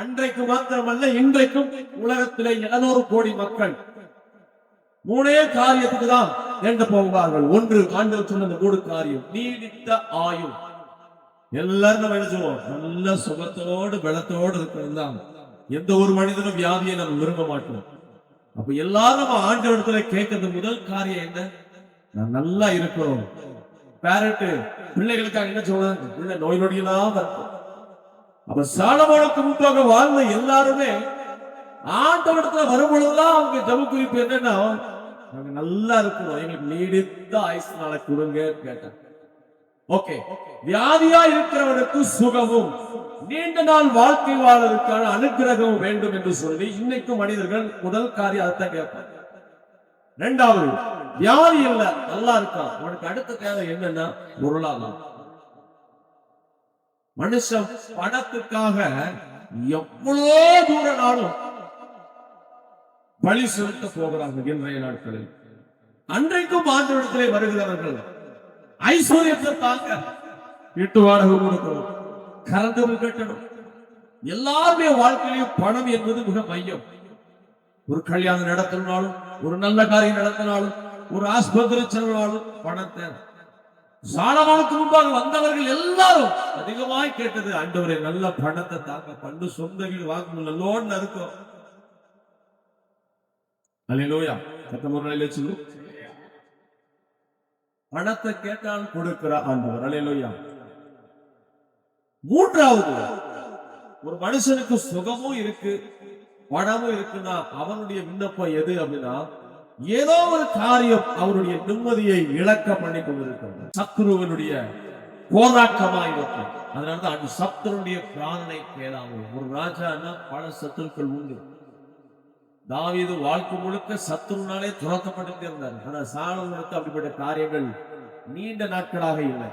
அன்றைக்கு மாத்திரமல்ல இன்றைக்கும் உலகத்திலே எழுநூறு கோடி மக்கள் மூணே காரியத்துக்கு தான் என்று போவார்கள். ஒன்று ஆண்டு சொன்ன இந்த மூணு காரியம். நீடித்த ஆயுள். எல்லாரும் நம்ம என்ன சொல்லுவோம்? நல்ல சுகத்தோடு பலத்தோடு இருக்கிறது தான். எந்த ஒரு மனிதனும் வியாதியை நம்ம விரும்ப மாட்டோம். அப்ப எல்லாரும் நம்ம ஆண்டவரிடத்துல கேட்கறது முதல் காரியம் என்ன? நான் நல்லா இருக்கிறோம். பேரண்ட் பிள்ளைகளுக்காக என்ன சொல்றாங்க பிள்ளை நோய் நொடியெல்லாம் இருக்கும் அப்ப சாலமோனுக்கு முன்பாக வாழ்ந்த எல்லாருமே ஆண்டவரத்துல வரும்பொழுதுதான் அவங்க ஜப குறிப்பு என்னன்னா நாங்க நல்லா இருக்கிறோம். எங்களுக்கு நீடித்த ஆயுசு நாளை கொடுங்க கேட்டாங்க. ஓகே. வியாதியா இருக்கிறவனுக்கு சுகமும் நீண்ட நாள் வாழ்க்கை வாழ்வதற்கான அனுக்கிரகம் வேண்டும் என்று சொல்லி இன்னைக்கும் மனிதர்கள் முதல் காரியம் அதைத்தான் கேட்பாங்க. ரெண்டாவது வியாதி இல்ல நல்லா இருக்கான். அவனுக்கு அடுத்த தேவை என்னன்னா பொருளாதாரம். மனுஷன் பணத்துக்காக எவ்வளோ தூர நாளும் பழி செலுத்த போகிறாங்க இன்றைய நாட்களில். அன்றைக்கும் ஆண்டவரிடத்திலே வருகிறவர்கள் ஐஸ்வர்யத்தை தாங்க வீட்டு வாடகை கொடுக்கணும் கரண்ட் பில் கட்டணும். எல்லாருடைய வாழ்க்கையிலும் பணம் என்பது மிக மையம். ஒரு கல்யாணம் நடத்தினாலும் ஒரு நல்ல காரியம் நடத்தினாலும் ஒரு ஆஸ்பத்திரி செலவினாலும் பணம் தேவை. சாலமானுக்கு முன்பாக வந்தவர்கள் எல்லாரும் அதிகமாய் கேட்டது ஆண்டவரே நல்ல பணத்தை தாங்க பண்டு சொந்த வீடு வாங்கணும் லோன் இருக்கும் அல்லேலூயா கத்த முறையில சொல்லு பணத்தை கேட்டால் கொடுக்கிற ஆண்டவர். அல்லேலூயா மூன்றாவது ஒரு மனுஷனுக்கு சுகமும் இருக்கு பணமும் இருக்குன்னா அவனுடைய விண்ணப்பம் எது அப்படின்னா ஏதோ ஒரு காரியம் அவருடைய நிம்மதியை இழக்க பண்ணி கொண்டிருக்கிறது. சத்ருவனுடைய போராட்டமா இருக்கும் அதனாலதான் அந்த சத்துருடைய பிராணனை கேளாமல் ஒரு ராஜா பல சத்துருக்கள் உண்டு. தாவீது வாழ்க்கை முழுக்க சத்துருனாலே துரத்தப்பட்டு இருந்தார். ஆனா சாலமனுக்கு அப்படிப்பட்ட காரியங்கள் நீண்ட நாட்களாக இல்லை.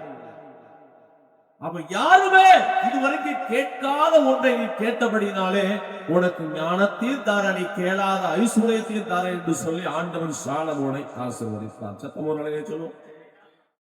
அப்ப யாருமே இதுவரைக்கும் கேட்காத ஒன்றை நீ கேட்டபடினாலே உனக்கு ஞானத்தில் தார நீ கேளாத ஐஸ்வர்யத்தில் தார என்று சொல்லி ஆண்டவன் சாலமோனை ஆசிர்வதித்தான் சத்தமோ நிலையை சொல்லுவோம்